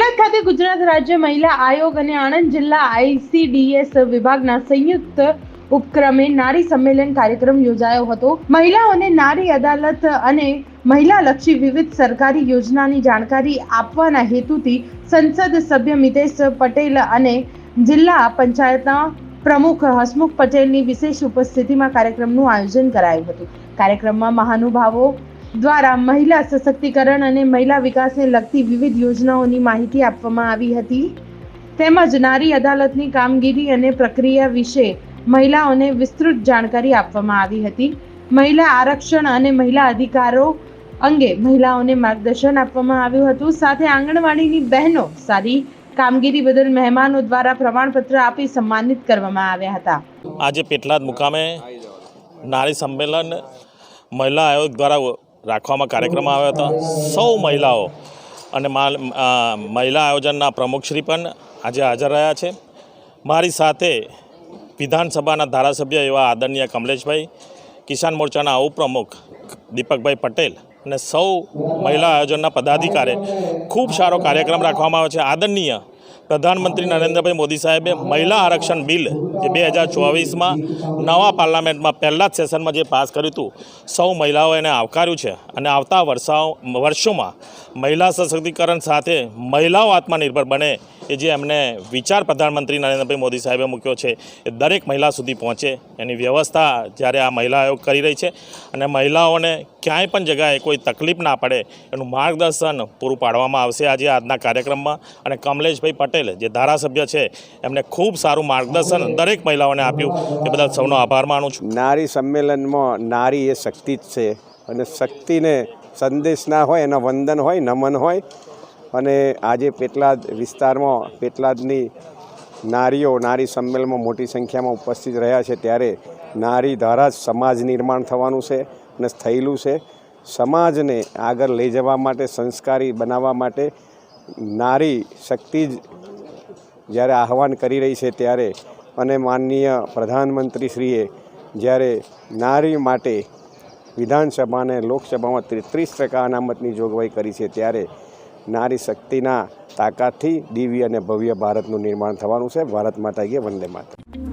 પેટલાદ ખાતે ગુજરાત રાજ્ય મહિલા આયોગ અને આણંદ જિલ્લા આઈસીડીએસ વિભાગના સંયુક્ત ઉપક્રમે નારી સંમેલન કાર્યક્રમ યોજાયો હતો. મહિલાઓને નારી અદાલત અને મહિલા લક્ષી વિવિધ સરકારી યોજનાની જાણકારી આપવાના હેતુથી સંસદ સભ્ય મિતેશ પટેલ અને જિલ્લા પંચાયતના પ્રમુખ હસમુખ પટેલની વિશેષ ઉપસ્થિતિમાં કાર્યક્રમનું આયોજન કરાયું હતું. કાર્યક્રમમાં મહાનુભાવો દ્વારા મહિલા સશક્તિકરણ અને મહિલા વિકાસને લગતી વિવિધ યોજનાઓની માહિતી આપવામાં આવી હતી. તેમજ નારી અદાલતની કામગીરી અને પ્રક્રિયા વિશે મહિલાઓને વિસ્તૃત જાણકારી આપવામાં આવી હતી. મહિલા આરક્ષણ અને મહિલા અધિકારો અંગે મહિલાઓને માર્ગદર્શન આપવામાં આવ્યું હતું. સાથે આંગણવાડીની બહેનો સારી કામગીરી બદલ મહેમાનો દ્વારા પ્રમાણપત્ર આપી સન્માનિત કરવામાં આવ્યા હતા. આજે પેટલાદ મુકામે નારી સંમેલન મહિલા આયોગ દ્વારા રાખવામાં કાર્યક્રમ આવ્યો હતો. સૌ મહિલાઓ અને મહિલા આયોજનના પ્રમુખશ્રી પણ આજે હાજર રહ્યા છે. મારી સાથે વિધાનસભાના ધારાસભ્ય એવા આદરણીય કમલેશભાઈ, કિસાન મોરચાના ઉપપ્રમુખ દીપકભાઈ પટેલ અને સૌ મહિલા આયોજનના પદાધિકારી. ખૂબ સારો કાર્યક્રમ રાખવામાં આવ્યો છે. આદરણીય પ્રધાનમંત્રી નરેન્દ્રભાઈ મોદી સાહેબે મહિલા આરક્ષણ બિલ જે બે હજાર ચોવીસમાં નવા પાર્લામેન્ટમાં પહેલાં જ સેશનમાં જે પાસ કર્યું હતું, સૌ મહિલાઓ એને આવકાર્યું છે. અને આવતા વર્ષાઓ, વર્ષોમાં મહિલા સશક્તિકરણ સાથે મહિલાઓ આત્મનિર્ભર બને એ જે એમને વિચાર પ્રધાનમંત્રી નરેન્દ્રભાઈ મોદી સાહેબે મૂક્યો છે, એ દરેક મહિલા સુધી પહોંચે. એની વ્યવસ્થા જ્યારે આ મહિલા આયોગ કરી રહી છે અને મહિલાઓને ક્યાંય પણ જગ્યાએ કોઈ તકલીફ ના પડે એનું માર્ગદર્શન પૂરું પાડવામાં આવશે આજે આજના કાર્યક્રમમાં. અને કમલેશભાઈ પટેલ, જે ધારાસભ્ય છે, એમને ખૂબ સારું માર્ગદર્શન દરેક મહિલાઓને આપ્યું. એ બદલ સૌનો આભાર માનું છું. નારી સંમેલનમાં નારી એ શક્તિ જ છે. અને શક્તિને સંદેશ ના હોય, એના વંદન હોય, નમન હોય અને આજે પેટલાદ વિસ્તારમાં પેટલાદની નારીઓ, નારી સંમેલનમાં મોટી સંખ્યામાં ઉપસ્થિત રહ્યા છે. ત્યારે નારી જ સમાજ નિર્માણ થવાનું છે અને થયેલું છે. સમાજને આગળ લઈ જવા માટે, સંસ્કારી બનાવવા માટે નારી શક્તિ જ જ્યારે આહવાન કરી રહી છે ત્યારે અને માનનીય પ્રધાનમંત્રીશ્રીએ જ્યારે નારી માટે વિધાનસભા અને લોકસભામાં ત્રીસ ટકા અનામતની જોગવાઈ કરી છે ત્યારે નારી શક્તિના તાકાતથી દિવ્ય અને ભવ્ય ભારતનું નિર્માણ થવાનું છે. ભારત માતા કી વંદે માતા